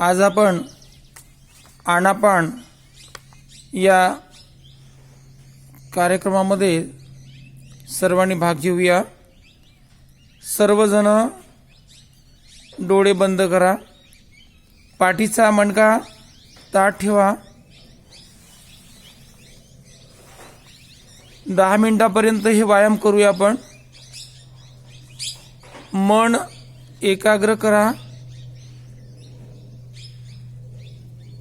आज आपण आनापान या कार्यक्रमामध्ये सर्वांनी भाग घेऊया. सर्वजण डोळे बंद करा. पाठीचा मणका ताट ठेवा. दहा मिनटापर्यंत हे व्यायाम करूया आपण. मन एकाग्र करा.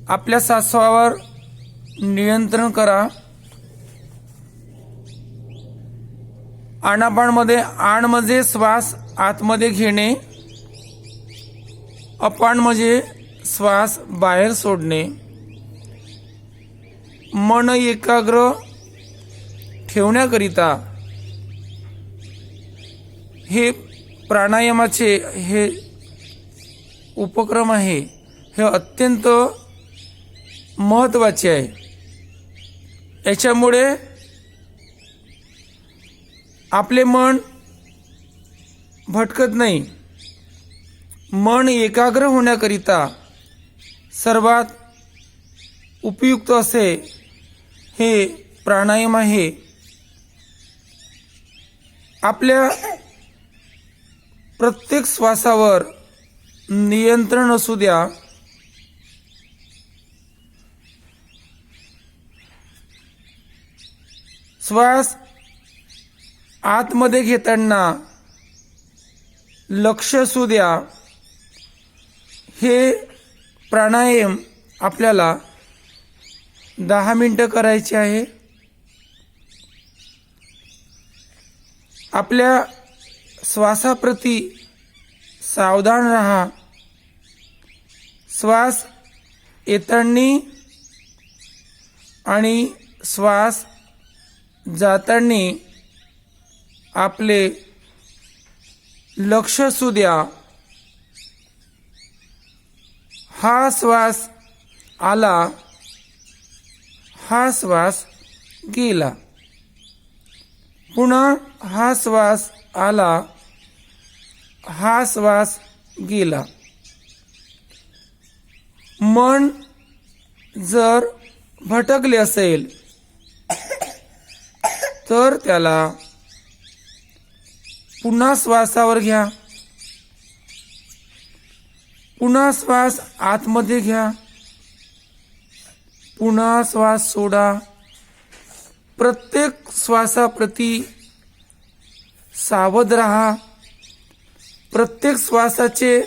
आपल्या सासवावर नियंत्रण करा. आणापाणमध्ये आण म्हणजे श्वास आतमध्ये घेणे. अपान म्हणजे श्वास बाहेर सोडणे. मन एकाग्र ठेवण्याकरिता हे प्राणायामाचे हे उपक्रम आहे. हे अत्यंत महत्त्वाचे आहे. याच्यामुळे आपले मन भटकत नाही. मन एकाग्र होण्याकरिता सर्वात उपयुक्त असे हे प्राणायाम आहे. आपल्या प्रत्येक श्वासावर नियंत्रण असू द्या. श्वास आतमध्ये घेताना लक्ष असू द्या. हे प्राणायाम आपल्याला दहा मिनटं करायचे आहे. आपल्या श्वासाप्रती सावधान रहा. श्वास येताना आणि श्वास जाताना आपले लक्ष असू द्या. हा श्वास आला हा श्वास गेला. पुन्हा हा श्वास आला हा श्वास गेला. मन जर भटकले असेल तर त्याला पुन्हा श्वासावर घ्या. पुन्हा श्वास आतमध्ये घ्या. पुन्हा श्वास सोडा. प्रत्येक श्वासाप्रती सावध राहा. प्रत्येक श्वासाचे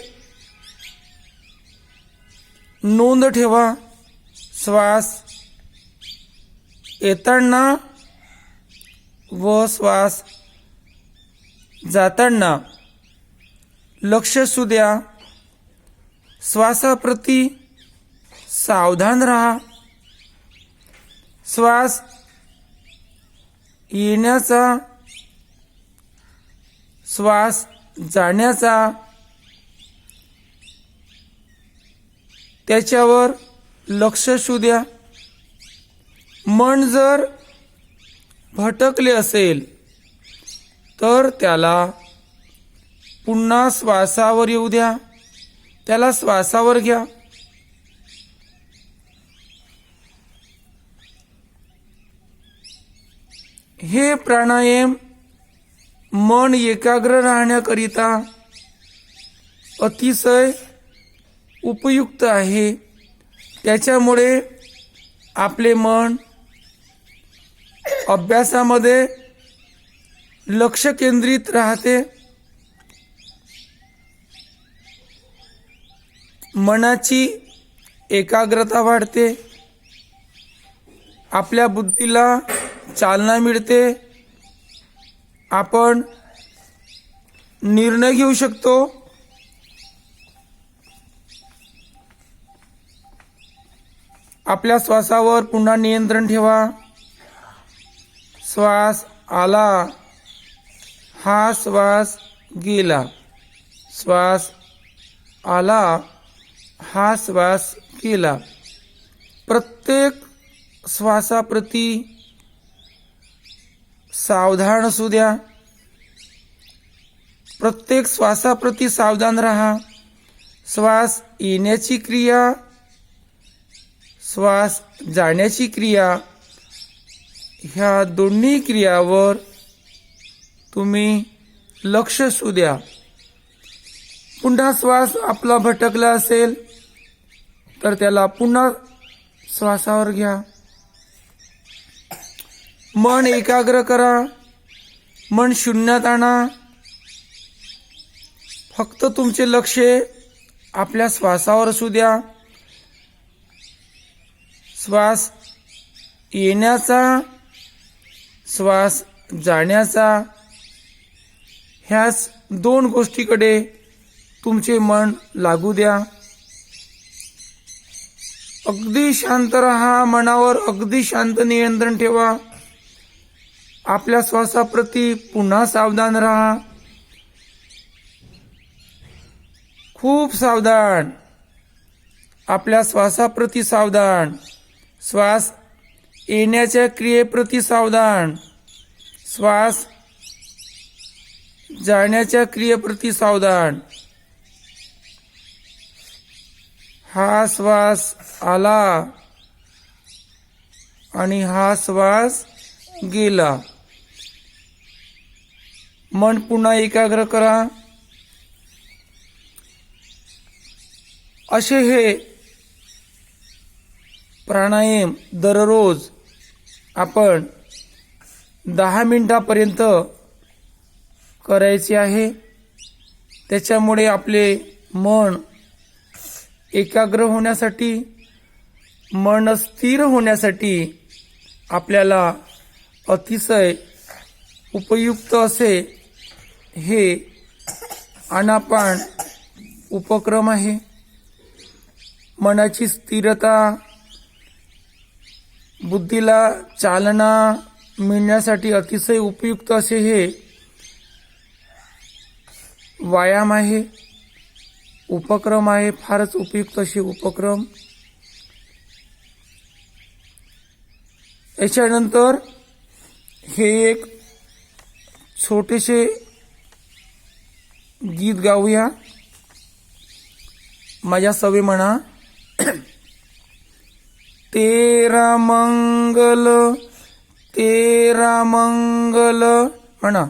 नोंद ठेवा. श्वास येताना व श्वास जाताना लक्ष असू द्या. श्वासाप्रती सावधान राहा. श्वास येण्याचा श्वास जाण्याचा त्याच्यावर लक्ष असू द्या. मन जर भटकले असेल तर त्याला पुन्हा श्वासावर येऊ द्या. त्याला श्वासावर घ्या. हे प्राणायाम मन एकाग्र राहण्याकरिता अतिशय उपयुक्त आहे. त्याच्यामुळे आपले मन अभ्यासामध्ये लक्ष केंद्रित राहते. मनाची एकाग्रता वाढते. आपल्या बुद्धीला चालना मिळते. आपण निर्णय घेऊ शकतो. आपल्या श्वासावर पुन्हा नियंत्रण ठेवा. श्वास आला. हा श्वास गेला. श्वास आला. हा श्वास गेला. प्रत्येक श्वासाप्रती सावधान असू द्या. प्रत्येक श्वासाप्रती सावधान राहा. श्वास येण्याची क्रिया श्वास जाण्याची क्रिया ह्या दोन्ही क्रियावर तुम्ही लक्ष असू द्या. पुन्हा श्वास आपला भटकला असेल तर त्याला पुन्हा श्वासावर घ्या. मन एकाग्र करा मन शून्यात आणा. फक्त तुमचे लक्ष आपल्या श्वासावर असू द्या. श्वास येण्याचा श्वास जाण्याचा. ह्याच दोन गोष्टीकडे तुमचे मन लागू द्या. अगदी शांत राहा मनावर अगदी शांत नियंत्रण ठेवा. आपल्या श्वासाप्रती पुन्हा सावधान राहा. खूप सावधान. आपल्या श्वासाप्रती सावधान. श्वास येण्याच्या क्रियेप्रती सावधान. श्वास जाण्याच्या क्रियेप्रती सावधान. हा श्वास आला आणि हा श्वास गेला. मन पुन्हा एकाग्र करा. असे हे प्राणायाम दररोज आपण दहा मिनटापर्यंत करायचे आहे. त्याच्यामुळे आपले मन एकाग्र होण्यासाठी मन स्थिर होण्यासाठी आपल्याला अतिशय उपयुक्त असे हे अनापान उपक्रम आहे. मनाची स्थिरता बुद्धीला चालना मिळण्यासाठी अतिशय उपयुक्त असे हे व्यायाम आहे. उपक्रम आहे. फारच उपयुक्त असे उपक्रम. याच्यानंतर हे एक छोटेसे गीत गाऊया. माझ्या सवय म्हणा. तेरा मंगल तेरा मंगल म्हणा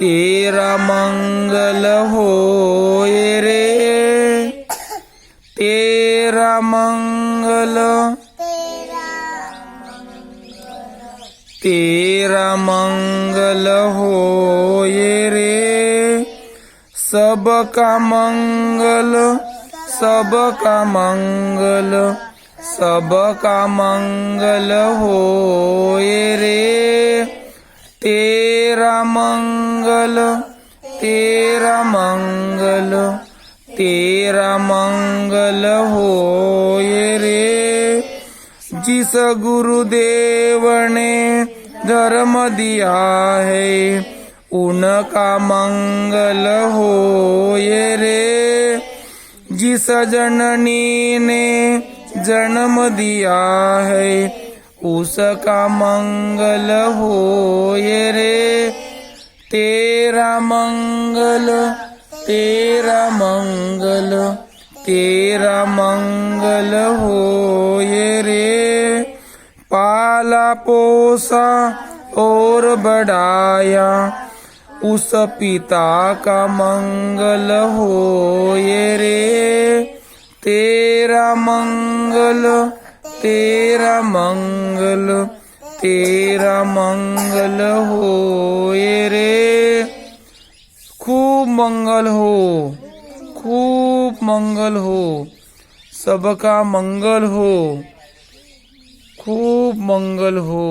तेरा मंगल होय रे। तेरा मंगल। तेरा मंगल हो सबका मंगल सबका मंगल सबका मंगल होए रे। तेरा मंगल तेरा मंगल तेरा मंगल होए रे। जिस गुरुदेव ने धर्म दिया है उनका मंगल होय रे। जिस जननी ने जन्म दिया है उसका मंगल होय रे। तेरा मंगल तेरा मंगल तेरा मंगल होय रे। पाला पोसा और बढ़ाया उस पिता का मंगल हो ये रे। तेरा मंगल तेरा मंगल तेरा मंगल हो ये रे। खूब मंगल हो, खूब मंगल हो, सबका मंगल हो, खूब मंगल हो।